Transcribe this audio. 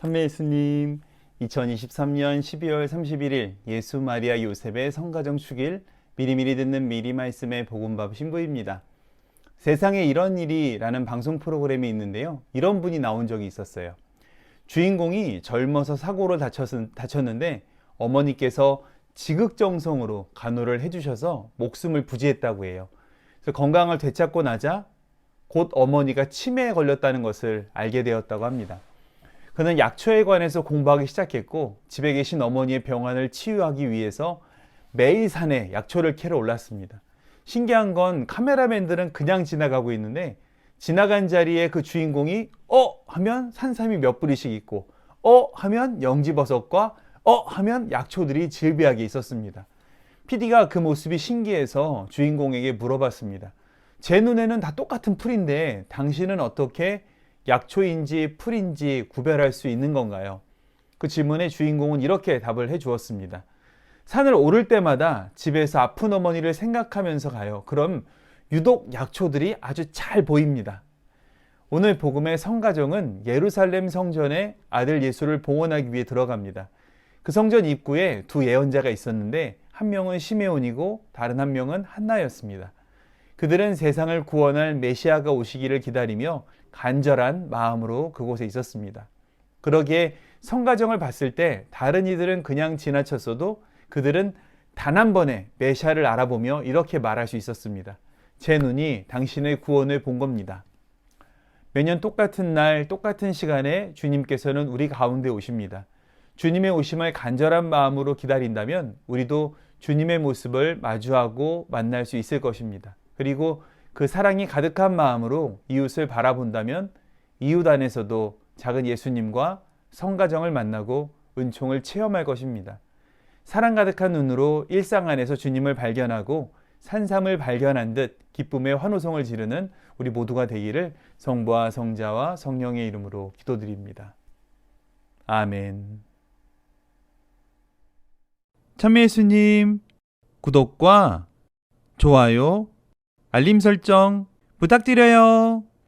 선배 예수님, 2023년 12월 31일 예수 마리아 요셉의 성가정 축일 미리미리 듣는 미리 말씀의 복음밥 신부입니다. 세상에 이런 일이라는 방송 프로그램이 있는데요. 이런 분이 나온 적이 있었어요. 주인공이 젊어서 사고로 다쳤, 다쳤는데 어머니께서 지극정성으로 간호를 해주셔서 목숨을 부지했다고 해요. 그래서 건강을 되찾고 나자 곧 어머니가 치매에 걸렸다는 것을 알게 되었다고 합니다. 그는 약초에 관해서 공부하기 시작했고 집에 계신 어머니의 병환을 치유하기 위해서 매일 산에 약초를 캐러 올랐습니다. 신기한 건 카메라맨들은 그냥 지나가고 있는데 지나간 자리에 그 주인공이 어 하면 산삼이 몇 뿌리씩 있고 어 하면 영지버섯과 어 하면 약초들이 질비하게 있었습니다. PD가 그 모습이 신기해서 주인공에게 물어봤습니다. 제 눈에는 다 똑같은 풀인데 당신은 어떻게 약초인지 풀인지 구별할 수 있는 건가요? 그 질문에 주인공은 이렇게 답을 해 주었습니다. 산을 오를 때마다 집에서 아픈 어머니를 생각하면서 가요. 그럼 유독 약초들이 아주 잘 보입니다. 오늘 복음의 성가정은 예루살렘 성전에 아들 예수를 봉헌하기 위해 들어갑니다. 그 성전 입구에 두 예언자가 있었는데 한 명은 시메온이고 다른 한 명은 한나였습니다. 그들은 세상을 구원할 메시아가 오시기를 기다리며 간절한 마음으로 그곳에 있었습니다. 그러기에 성가정을 봤을 때 다른 이들은 그냥 지나쳤어도 그들은 단 한 번에 메시아를 알아보며 이렇게 말할 수 있었습니다. 제 눈이 당신의 구원을 본 겁니다. 매년 똑같은 날, 똑같은 시간에 주님께서는 우리 가운데 오십니다. 주님의 오심을 간절한 마음으로 기다린다면 우리도 주님의 모습을 마주하고 만날 수 있을 것입니다. 그리고 그 사랑이 가득한 마음으로 이웃을 바라본다면 이웃 안에서도 작은 예수님과 성가정을 만나고 은총을 체험할 것입니다. 사랑 가득한 눈으로 일상 안에서 주님을 발견하고 산삼을 발견한 듯 기쁨의 환호성을 지르는 우리 모두가 되기를 성부와 성자와 성령의 이름으로 기도드립니다. 아멘. 참여 예수님 구독과 좋아요 알림 설정 부탁드려요.